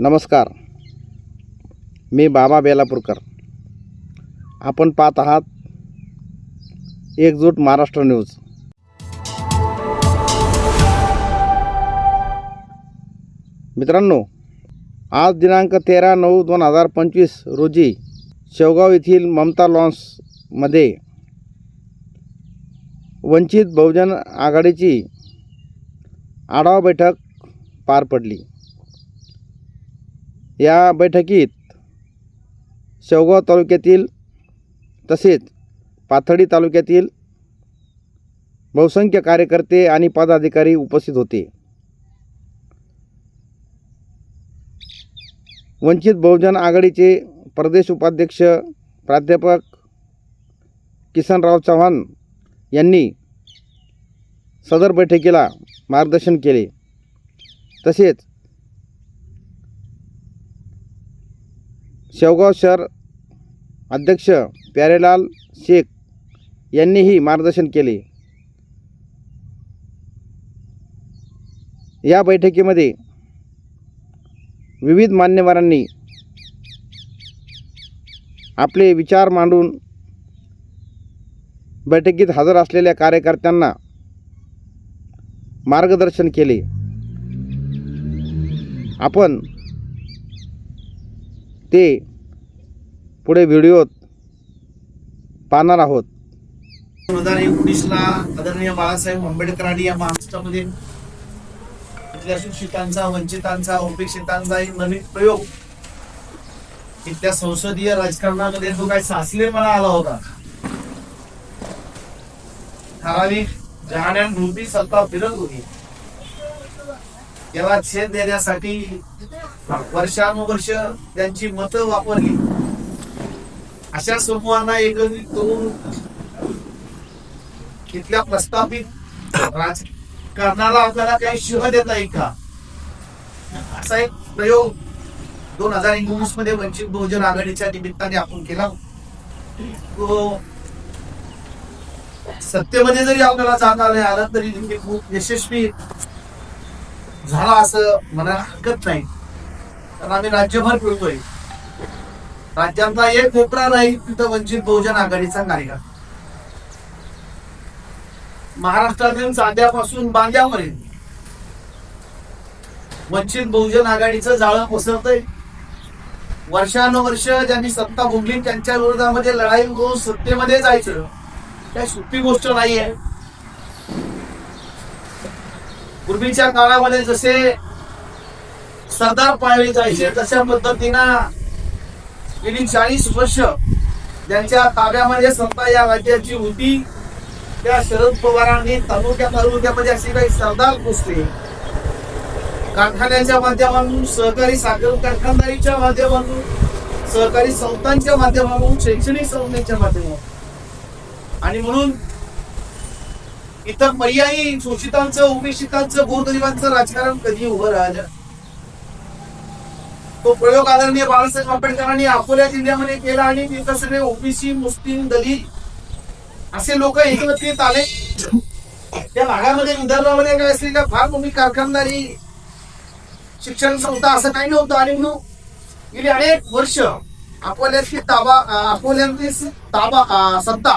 नमस्कार. मी बाबा बेलापूरकर. आपण पाहत आहात एकजूट महाराष्ट्र न्यूज. मित्रांनो आज दिनांक तेरा नऊ दोन हजार पंचवीस रोजी शेवगाव येथील ममता लॉन्समध्ये वंचित बहुजन आघाडीची आढावा बैठक पार पडली. या बैठकीत शेवगाव तालुक्यातील तसेच पाथर्डी तालुक्यातील बहुसंख्य कार्यकर्ते आणि पदाधिकारी उपस्थित होते. वंचित बहुजन आघाडीचे प्रदेश उपाध्यक्ष प्राध्यापक किसनराव चव्हाण यांनी सदर बैठकीला मार्गदर्शन केले. तसेच शेवगाव शहर अध्यक्ष प्यारेलाल शेख यांनीही मार्गदर्शन केले. या बैठकीमध्ये विविध मान्यवरांनी आपले विचार मांडून बैठकीत हजर असलेल्या कार्यकर्त्यांना मार्गदर्शन केले. आपण ते पुढे व्हिडिओत पाहणार आहोत. दोन हजार एकोणीसला आदरणीय बाळासाहेब आंबेडकरांनी या महाराष्ट्रामध्ये इथल्या शिक्षितांचा वंचितांचा उपेक्षितांचा एक नवीन प्रयोग. इथल्या संसदीय राजकारणामध्ये तो काही साचलेपणा आला होता. ठराविक जहाण्यांभूती सत्ता फिरत होती. त्याला छेद देण्यासाठी वर्षानुवर्ष त्यांची मतं वापरली. अशा समूहांना एकत्रित करून तिथल्या प्रस्थापित राजकारणाला आपल्याला काही शिव देता येईल का? असा एक प्रयोग दोन हजार एकोणीसमध्ये वंचित बहुजन आघाडीच्या निमित्ताने आपण केला. तो सत्तेमध्ये जरी आपल्याला जात आलं आलं तरी खूप यशस्वी झाला असं मला हरकत नाही. कारण आम्ही राज्यभर फिरतोय. राज्यातला एक कोपरा नाही तिथं वंचित बहुजन आघाडीचा कार्यक्रम महाराष्ट्रातील चांद्यापासून बांध्यापर्यंत वंचित बहुजन आघाडीचं जाळं पसरतंय. वर्षानुवर्ष ज्यांनी सत्ता भोगली त्यांच्या विरोधामध्ये लढाई करून सत्तेमध्ये जायचं. काय सोपी गोष्ट नाहीये. पूर्वीच्या काळामध्ये जसे सरदार पाळले जायचे. तशा पद्धतीनं गेली चाळीस वर्ष ज्यांच्या ताब्यामध्ये सत्ता या राज्याची होती. त्या शरद पवारांनी तालुक्या तालुक्यामध्ये अशी काही सरदार पोचले. कारखान्याच्या माध्यमातून सहकारी साखर कारखानदारीच्या माध्यमातून सहकारी संस्थांच्या माध्यमातून शैक्षणिक संस्थांच्या माध्यमातून. आणि म्हणून इतर पर्यायी शोषितांचं उपेक्षितांचं गोरगरिबांचं राजकारण कधी उभं राहिलं तो प्रयोग आदरणीय बाळासाहेब आंबेडकरांनी अकोला जिल्ह्यामध्ये केला आणि तिथं सगळे ओबीसी मुस्लिम दलित असे लोक एकत्रित आले. त्या भागामध्ये विदर्भामध्ये काय असली का फार मोठी कारखानदारी शिक्षण संस्था असं काही नव्हतं. आणि म्हणून गेली अनेक वर्ष अकोल्याची ताबा अं, अकोल्यातली ताबा सत्ता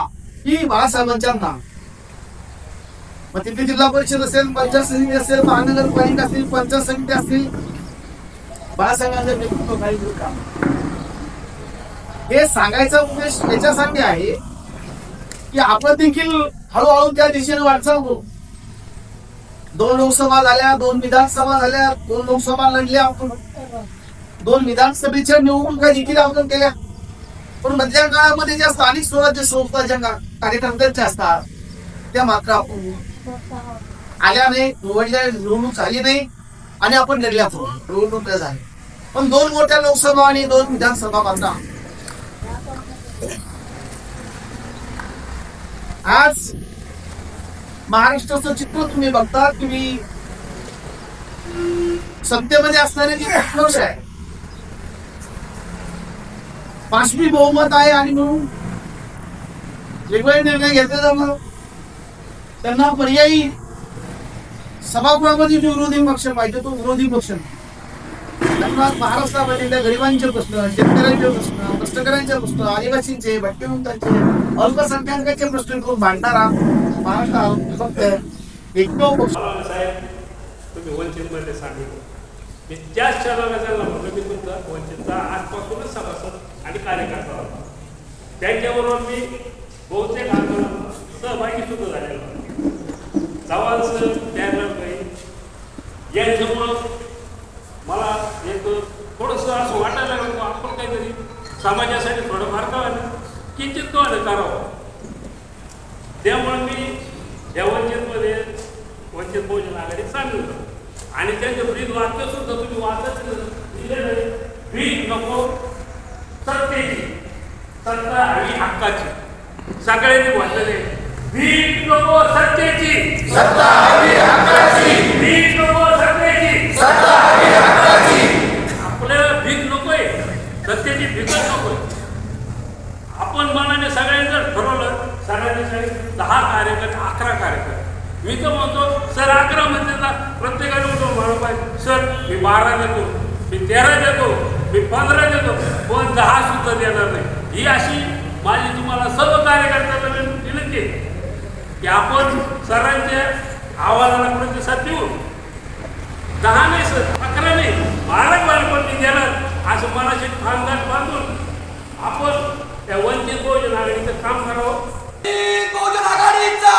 ही बाळासाहेबांच्या नाव मग तिथे जिल्हा परिषद असेल पंचायत समिती असेल महानगरपालिका असतील पंचायत समिती असतील बाळासाहेबांचं नेतृत्व काही काम. हे सांगायचा उद्देश याच्यासाठी आहे की आपण देखील हळूहळू त्या दिशेने वाटचाल करू. दोन लोकसभा झाल्या दोन विधानसभा झाल्या दोन लोकसभा लढल्या आपण. दोन विधानसभेच्या निवडणुका देखील आपण केल्या. पण मधल्या काळामध्ये ज्या स्थानिक स्वराज्य संस्था ज्या कार्यकर्त्यांच्या असतात त्या मात्र आपण आल्या नाही निवडल्या निवडणूक झाली नाही आणि आपण लढल्या निवडणूक झाली. पण दोन मोठ्या लोकसभा आणि दोन विधानसभा बांधा आज महाराष्ट्राचं चित्र तुम्ही बघता तुम्ही सत्तेमध्ये असणारे जे पक्ष आहे. पाचवी बहुमत आहे आणि म्हणून वेगवेगळे निर्णय घेतले जाणार त्यांना पर्यायी सभागृहामध्ये जो विरोधी पक्ष पाहिजे तो विरोधी पक्ष नाही. धन्यवाद महाराष्ट्रामध्ये त्या गरिबांचे प्रश्न शेतकऱ्यांचे प्रश्न कष्टकऱ्यांचे प्रश्न आदिवासींचे भटक्यांचे अल्पसंख्याकांचे प्रश्न करून मांडणारा महाराष्ट्र फक्त एकमेव पक्ष. साहेब तुम्ही वंचितमध्ये सांगितलं. मी त्याच क्षणाला त्यांना मी तुमचा वंचितचा आजपासूनच सभासद आणि कार्यकर्ता होता. त्यांच्याबरोबर मी बहुतेक आंदोलन सहभागी सुद्धा झालेलो. चव्हाण सर यांच्यामुळं मला एक थोडंसं असं वाटायला लागलं की आपण काहीतरी समाजासाठी थोडंफार का ना किंचित का होईना करावं. त्यामुळे मी या वंचितमध्ये वंचित बहुजन आघाडीत सामील आणि त्यांचं ब्रीद वाक्य सुद्धा तुम्ही वाचत भीक नको सत्तेची सत्ता हवी हक्काची. सगळ्यांनी म्हटलेले भीक नको सत्तेची सत्ता हवी हक्काची. भीक नको सत्तेची सत्ता हवी हक्काची. आपल्याला भीक नकोय. सत्तेची भीकच नकोय आपण मनाने सगळ्यांनी जर ठरवलं सगळ्यांनी सांगितलं दहा कार्यकर्ते अकरा कार्यकर्ते. मी तर म्हणतो सर अकरा म्हणजे ना प्रत्येकाने म्हणतो म्हणून पाहिजे. सर मी बारा देतो मी तेरा देतो मी पंधरा देतो पण दहा सुद्धा देणार नाही. ही अशी माझी तुम्हाला सर्व कार्यकर्त्यांना मी विनंती आहे की आपण सरांच्या आवाजाला प्रतिसाद देऊ. दहा नाही सर अकरा नाही बारा बारा पण मी देणार असं मनाशी खानदार बांधून आपण त्या वंचित बहुजन आघाडीचं काम करावं. बहुजन आघाडीचा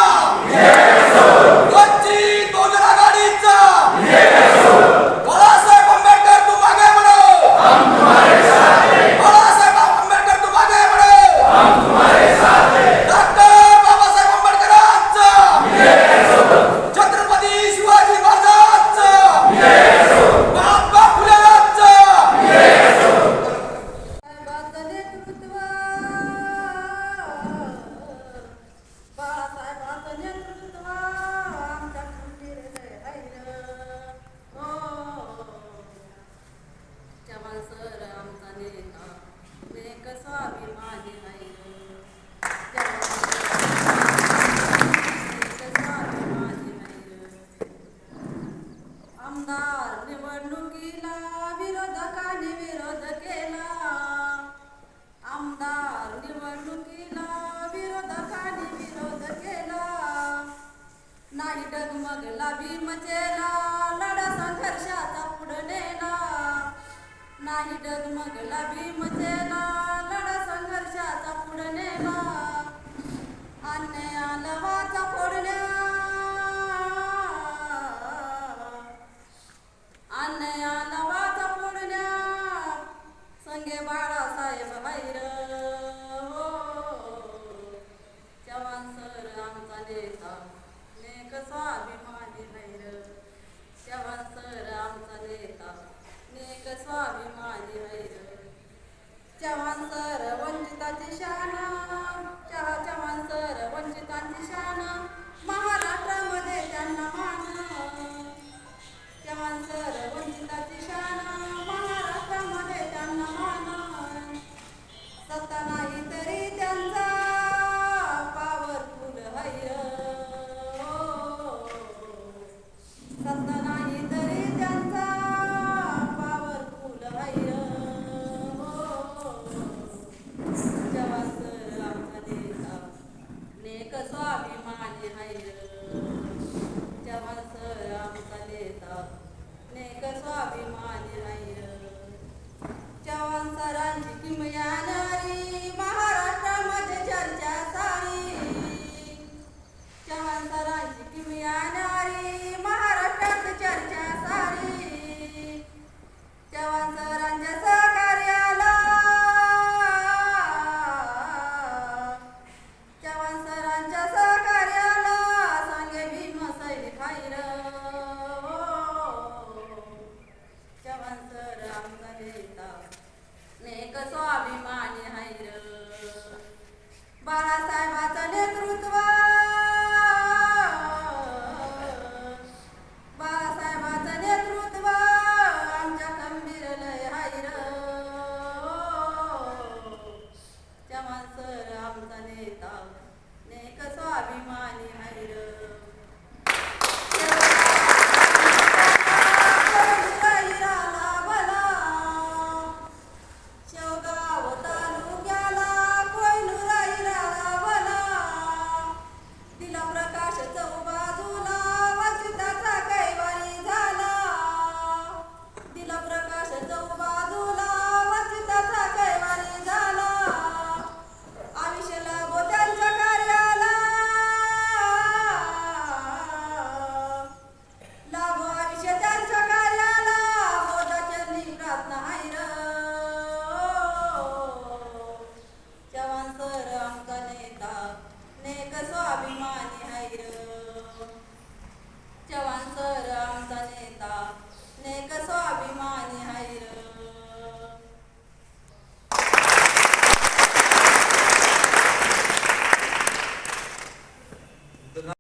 विरोधकाने विरोध केला. आमदार निवडणुकीला विरोधकाने विरोध केला. नाही डगमगला भीमचेला लढा संघर्षाचा पुढे नेला. नाही डगमगला भीमचेला लढा संघर्षाचा पुढे नेला. नेक स्वाभिमानी हाय जवान सर आमचा नेता नेक स्वाभिमानी हैर चव्हाण सरांची किमया कसो एक स्वाभिमानी हैर बाळासाहेबाचं नेतृत्व